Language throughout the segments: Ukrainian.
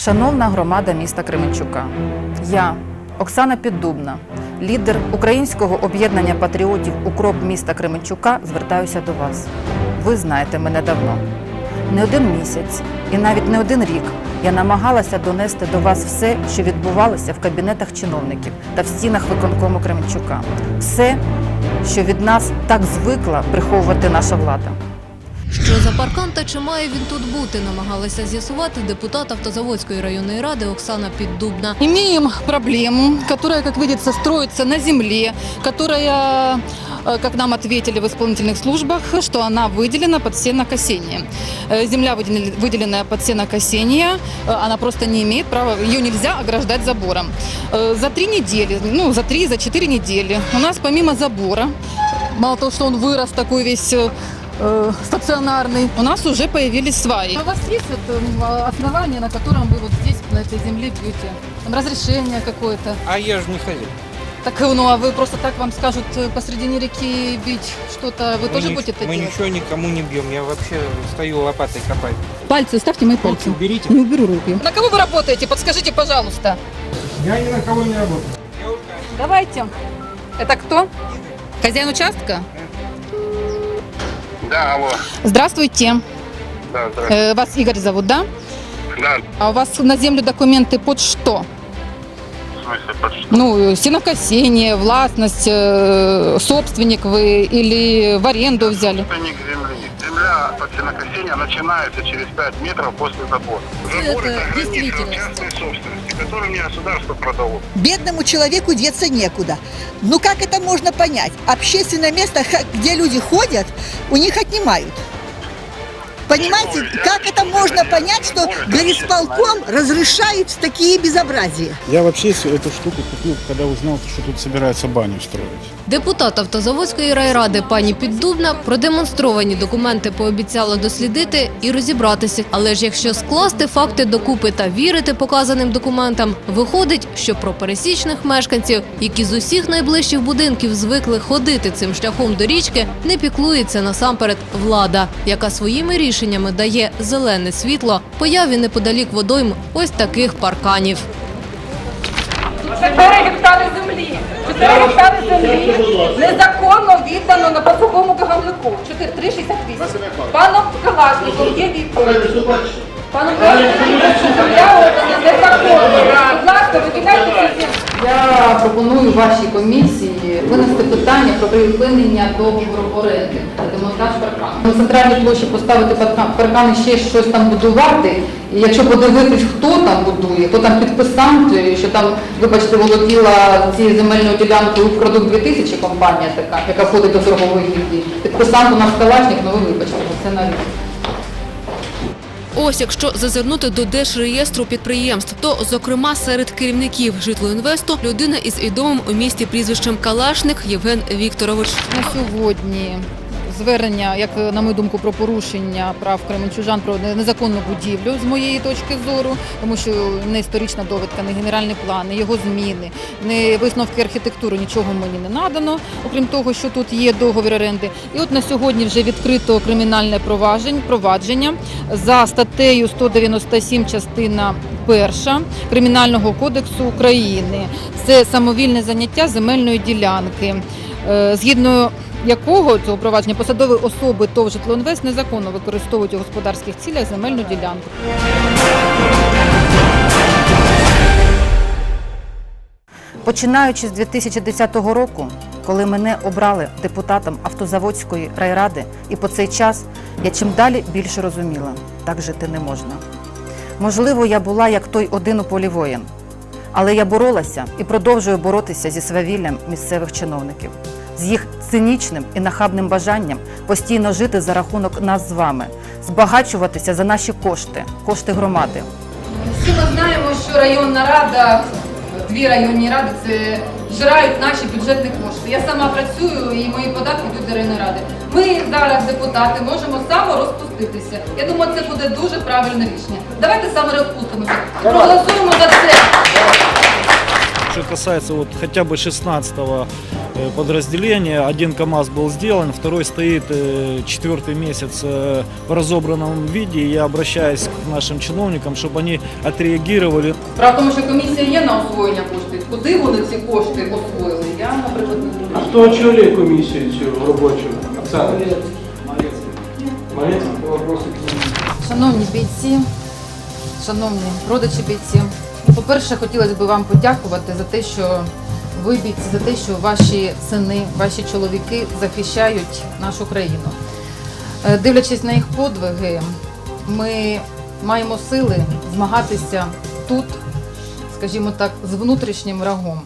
Шановна громада міста Кременчука, я, Оксана Піддубна, лідер Українського об'єднання патріотів Укроп міста Кременчука, звертаюся до вас. Ви знаєте мене давно. Не один місяць і навіть не один рік я намагалася донести до вас все, що відбувалося в кабінетах чиновників та в стінах виконкому Кременчука. Все, що від нас так звикла приховувати наша влада. Що за паркан та чи має він тут бути, намагалася з'ясувати депутат Автозаводської районної ради Оксана Піддубна. Имеем проблему, которая, как видится, строится на земле, которая, э, как нам ответили в исполнительных службах, что она выделена под сенокосение. Э, Земля, выделен- выделенная под сенокосение, э, она просто не имеет права, ее нельзя ограждать забором. Э, За три недели, ну, за три, за четыре недели у нас помимо забора, мало того, что он вырос такой весь э, э, стационарный, у нас уже появились сваи. А у вас есть вот, м, основание, на котором вы вот здесь, на этой земле бьете? Там разрешение какое-то? А я же не ходил. Так, ну а вы просто так вам скажут э, посредине реки бить что-то, вы мы тоже ни- будете это Мы делать? ничего никому не бьем. Я вообще стою лопатой копать. Пальцы, ставьте мои пальцы. уберите. Не уберу руки. На кого вы работаете? Подскажите, пожалуйста. Я ни на кого не работаю. Давайте. Это кто? Хозяин участка? Да, алло. Здравствуйте. Да, здравствуйте. Э, вас Игорь зовут, да? Да, А у вас на землю документы под что? в смысле, под что? Ну, э, сенокосение, властность, э, собственник вы или в аренду взяли? Собственник земли. Земля под сенокосение начинается через 5 метров после забора. Забор Это это граница действительность. частной собственности, которую мне государство продало. Бедному человеку деться некуда. Ну как это можно понять? Общественное место, ха- где люди ходят, у них отнимают. Понимаете, как это можно понять, что горисполком разрешает такие безобразия? Я вообще эту штуку купил, когда узнал, что тут собираются баню строить. Депутат Автозаводської райради пані Піддубна продемонстровані документи пообіцяла дослідити і розібратися. Але ж якщо скласти факти докупи та вірити показаним документам, виходить, що про пересічних мешканців, які з усіх найближчих будинків звикли ходити цим шляхом до річки, не піклується насамперед влада, яка своїми рішеннями дає зелене світло появі неподалік водойм ось таких парканів. 4 гектари землі. 4 гектари землі незаконно віддано на посухому договорку. 4, 368. Паном Калашником є відповідь. Паном Калашником, що земля отдана незаконно. Будь ласка, викидайте цю землю. Я пропоную вашій комісії винести питання про припинення договору оренди та демонтаж паркану. На центральній площі поставити парка- паркани ще щось там будувати. І якщо подивитись, хто там будує, хто там підписант, що там, вибачте, володіла цією земельною ділянкою «Укрдук 2000 компанія така, яка входить до торгової гільдії. Підписант у нас Калашник, ну ви вибачте, це навіть. Ось якщо зазирнути до держреєстру підприємств, то зокрема серед керівників житлоінвесту людина із відомим у місті прізвищем Калашник Євген Вікторович. На сьогодні звернення, як на мою думку, про порушення прав кременчужан про незаконну будівлю з моєї точки зору, тому що не історична довідка, не генеральний план, не його зміни, не висновки архітектури, нічого мені не надано, окрім того, що тут є договір оренди. І от на сьогодні вже відкрито кримінальне провадження за статтею 197 частина перша Кримінального кодексу України. Це самовільне заняття земельної ділянки. Е, згідно якого цього провадження посадові особи ТОВ «Житлоінвест» незаконно використовують у господарських цілях земельну ділянку. Починаючи з 2010 року, коли мене обрали депутатом Автозаводської райради, і по цей час я чим далі більше розуміла, так жити не можна. Можливо, я була як той один у полі воїн, але я боролася і продовжую боротися зі свавіллям місцевих чиновників, з їх цинічним і нахабним бажанням постійно жити за рахунок нас з вами, збагачуватися за наші кошти, кошти громади. Всі ми знаємо, що районна рада, дві районні ради це жирають наші бюджетні кошти. Я сама працюю і мої податки йдуть до районної ради. Ми зараз, депутати, можемо саморозпуститися. Я думаю, це буде дуже правильне рішення. Давайте саме розпустимося. Проголосуємо за це. Что касается вот хотя бы 16 подразделения, один КАМАЗ был сделан, второй стоит э, четвертый месяц э, в разобранном виде. Я обращаюсь к нашим чиновникам, чтобы они отреагировали Справа в тому, що комісія є на освоєння коштів. Куди вони ці кошти освоїли? Я, наприклад, не А зрозуміла. хто очолює комісію цю робочу? Оксана? Малецький? Вопроси к нему. Шановні бійці, шановні родичі бійці, ну, по-перше, хотілося б вам подякувати за те, що ви бійці, за те, що ваші сини, ваші чоловіки захищають нашу країну. Е, Дивлячись на їх подвиги, ми маємо сили змагатися тут, скажімо так, з внутрішнім врагом.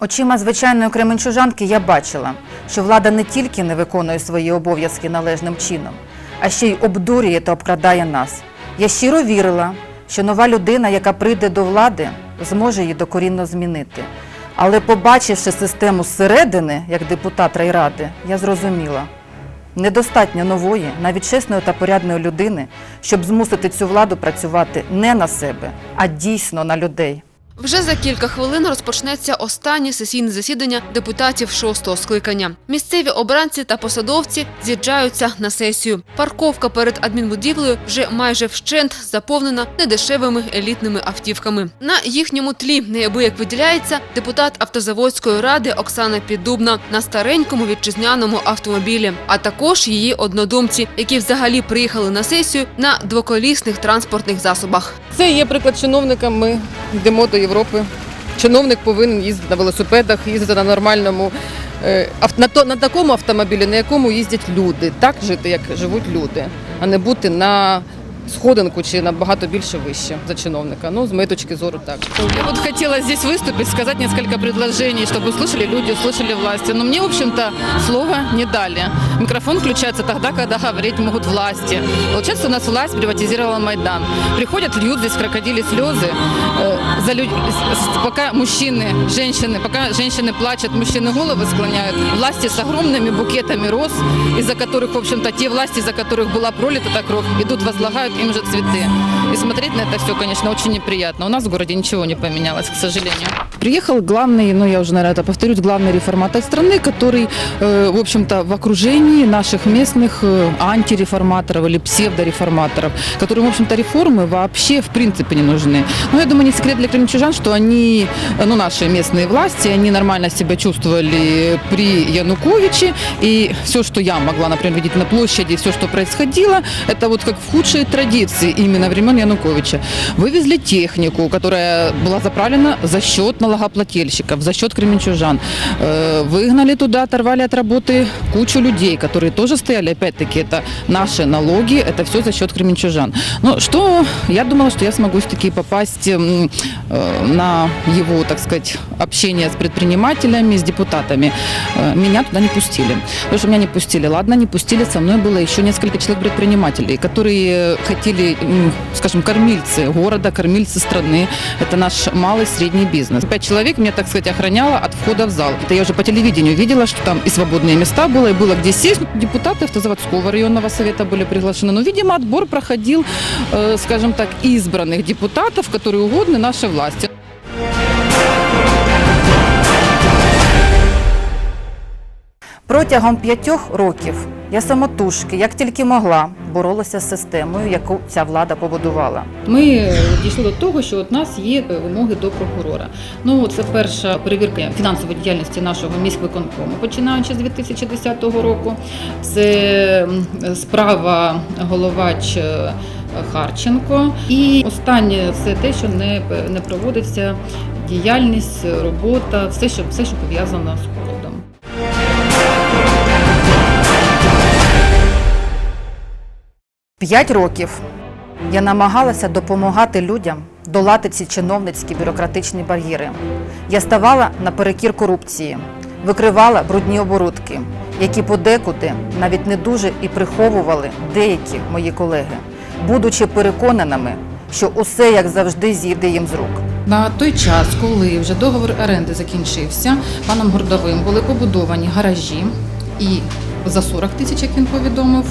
Очима звичайної кременчужанки я бачила, що влада не тільки не виконує свої обов'язки належним чином, а ще й обдурює та обкрадає нас. Я щиро вірила, що нова людина, яка прийде до влади, зможе її докорінно змінити. Але побачивши систему зсередини, як депутат райради, я зрозуміла, недостатньо нової, навіть чесної та порядної людини, щоб змусити цю владу працювати не на себе, а дійсно на людей. Вже за кілька хвилин розпочнеться останнє сесійне засідання депутатів шостого скликання. Місцеві обранці та посадовці з'їжджаються на сесію. Парковка перед адмінбудівлею вже майже вщент заповнена недешевими елітними автівками. На їхньому тлі неабияк виділяється депутат автозаводської ради Оксана Піддубна на старенькому вітчизняному автомобілі, а також її однодумці, які взагалі приїхали на сесію на двоколісних транспортних засобах. Це є приклад чиновника. Ми йдемо до Європи. Чиновник повинен їздити на велосипедах, їздити на нормальному е, ав- на, то, на такому автомобілі, на якому їздять люди. Так жити, як живуть люди, а не бути на сходинку чи набагато більше вище за чиновника. Ну, з моєї точки зору, так. Я вот хотела здесь выступить, сказать несколько предложений, чтобы услышали люди, услышали власти. Но мне, в общем-то, слова не дали. Микрофон включается тогда, когда говорить могут власти. Получается, у нас власть приватизировала Майдан. Приходят, льют здесь крокодили слезы. за люд... Пока мужчины, женщины, пока женщины плачут, мужчины головы склоняют. Власти с огромными букетами роз, из-за которых, в общем-то, те власти, из-за которых была пролита эта кровь, идут, возлагают им же цветы. И смотреть на это все, конечно, очень неприятно. У нас в городе ничего не поменялось, к сожалению. Приехал главный, ну я уже, наверное, это повторюсь, главный реформатор страны, который, э, в общем-то, в окружении наших местных э, антиреформаторов или псевдореформаторов, которым, в общем-то, реформы вообще в принципе не нужны. Но я думаю, не секрет для что они, э, ну, наши местные власти, они нормально себя чувствовали при Януковиче, и все, что я могла, например, видеть на площади, все, что происходило, это вот как в худшие традиции именно времен Януковича. Вывезли технику, которая была заправлена за счет налогоплательщиков, за счет кременчужан. Э, Выгнали туда, оторвали от работы кучу людей, которые тоже стояли, опять-таки, это наши налоги, это все за счет кременчужан. Но что, я думала, что я смогу таки попасть на его, так сказать, общение с предпринимателями, с депутатами. Э, Меня туда не пустили. Потому что меня не пустили. Ладно, не пустили, со мной было еще несколько человек предпринимателей, которые хотели, скажем, кормильцы города, кормильцы страны. Это наш малый средний бизнес. Пять человек меня, так сказать, охраняло от входа в зал. Это я уже по телевидению видела, что там и свободные места было, и было где сесть. Депутаты Автозаводского районного совета были приглашены. Но, видимо, отбор проходил, э, скажем так, избранных депутатов, которые угодны нашей власти. Протягом п'ятьох років я самотужки, як тільки могла, боролася з системою, яку ця влада побудувала. Ми дійшли до того, що у нас є вимоги до прокурора. Ну це перша перевірка фінансової діяльності нашого міськвиконкому, починаючи з 2010 року. Це справа головач е, Харченко. І останнє це те, що не, не проводиться діяльність, робота, все, що все, що пов'язано з холодом. П'ять років я намагалася допомагати людям долати ці чиновницькі бюрократичні бар'єри. Я ставала наперекір корупції, викривала брудні оборудки, які подекуди навіть не дуже і приховували деякі мої колеги, будучи переконаними, що усе як завжди зійде їм з рук. На той час, коли вже договор оренди закінчився, паном Гордовим були побудовані гаражі і за 40 тисяч, як він повідомив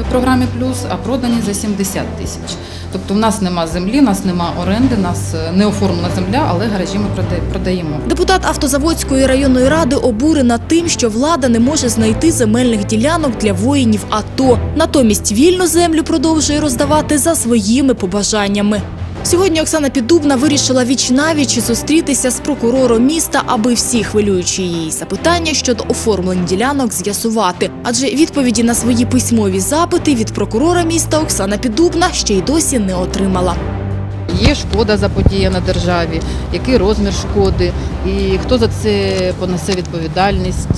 в програмі Плюс, а продані за 70 тисяч. Тобто в нас нема землі, нас нема оренди, нас е, не оформлена земля, але гаражі ми продаємо. Депутат Автозаводської районної ради обурена тим, що влада не може знайти земельних ділянок для воїнів АТО. Натомість вільну землю продовжує роздавати за своїми побажаннями. Сьогодні Оксана Піддубна вирішила віч навіч зустрітися з прокурором міста, аби всі хвилюючі її запитання щодо оформлень ділянок з'ясувати. Адже відповіді на свої письмові запити від прокурора міста Оксана Піддубна ще й досі не отримала. Є шкода заподіяна державі, який розмір шкоди, і хто за це понесе відповідальність.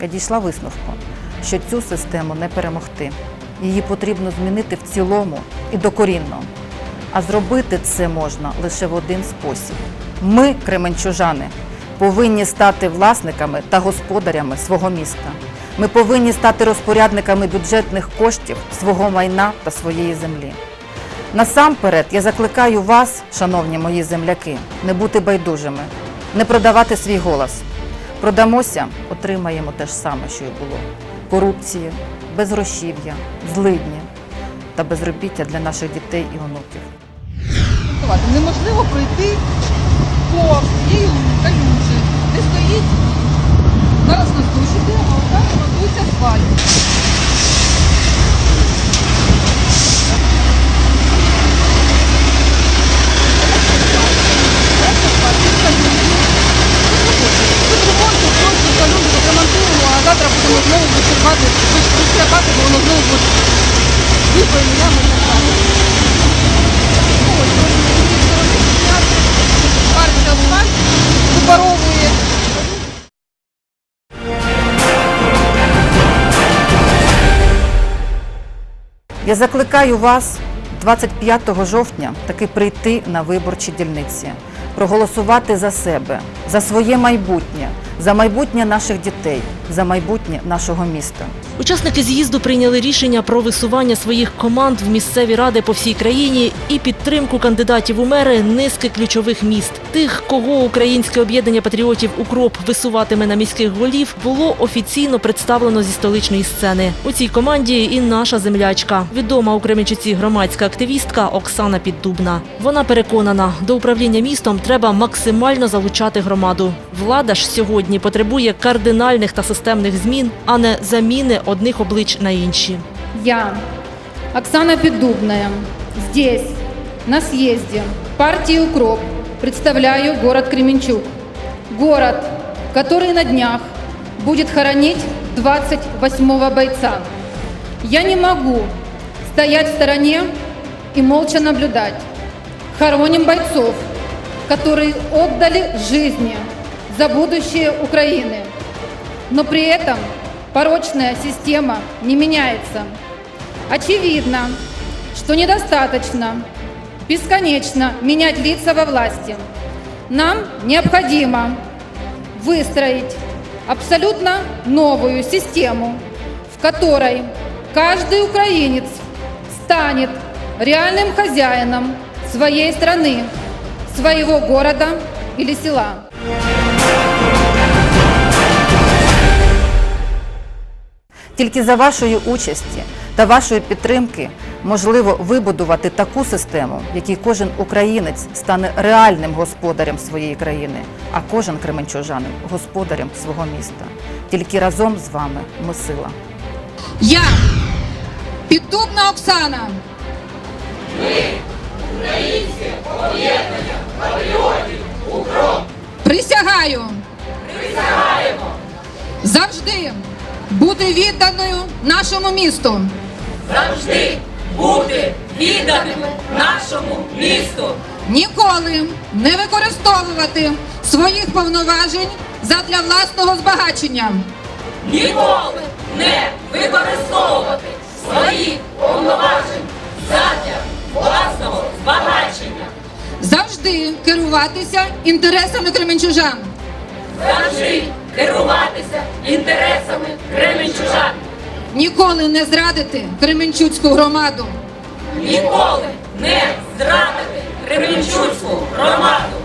Я дійшла висновку, що цю систему не перемогти. Її потрібно змінити в цілому і докорінно. А зробити це можна лише в один спосіб. Ми, кременчужани, повинні стати власниками та господарями свого міста. Ми повинні стати розпорядниками бюджетних коштів свого майна та своєї землі. Насамперед я закликаю вас, шановні мої земляки, не бути байдужими, не продавати свій голос. Продамося, отримаємо те ж саме, що й було: корупції, безгрошів'я, злидні та безробіття для наших дітей і онуків. Неможливо пройти по цієї калюжі, де стоїть зараз на суші, де а там монтується асфальт. Тут ремонту просто калюжу ремонтуємо, а завтра будемо знову вичерпати, вичерпати, бо воно знову буде і так далі. Париться асфальт, випаровує. Я закликаю вас 25 жовтня таки прийти на виборчі дільниці, проголосувати за себе, за своє майбутнє, за майбутнє наших дітей, за майбутнє нашого міста. Учасники з'їзду прийняли рішення про висування своїх команд в місцеві ради по всій країні і підтримку кандидатів у мери низки ключових міст. Тих, кого українське об'єднання патріотів Укроп висуватиме на міських голів, було офіційно представлено зі столичної сцени. У цій команді і наша землячка, відома у Кременчуці громадська активістка Оксана Піддубна. Вона переконана, до управління містом треба максимально залучати громаду. Влада ж сьогодні потребує кардинальних та системних змін, а не заміни одних облич на інші. Я, Оксана Бедубная, здесь, на съезде партии «Укроп» представляю город Кременчук. Город, который на днях будет хоронить 28-го бойца. Я не могу стоять в стороне и молча наблюдать. Хороним бойцов, которые отдали жизни за будущее Украины. Но при этом порочная система не меняется. Очевидно, что недостаточно бесконечно менять лица во власти. Нам необходимо выстроить абсолютно новую систему, в которой каждый украинец станет реальным хозяином своей страны, своего города или села. Тільки за вашої участі та вашої підтримки можливо вибудувати таку систему, в якій кожен українець стане реальним господарем своєї країни, а кожен кременчужанин господарем свого міста. Тільки разом з вами ми сила. Я, Піддубна Оксана. Присягаю. Присягаємо. Завжди бути відданою нашому місту. завжди бути відданими нашому місту. Ніколи не використовувати своїх повноважень задля власного збагачення. Ніколи не використовувати свої повноважень задля власного збагачення. Завжди керуватися інтересами кременчужан. Завжди керуватися інтересами кременчужан. Ніколи не зрадити Кременчуцьку громаду. Ніколи не зрадити Кременчуцьку громаду.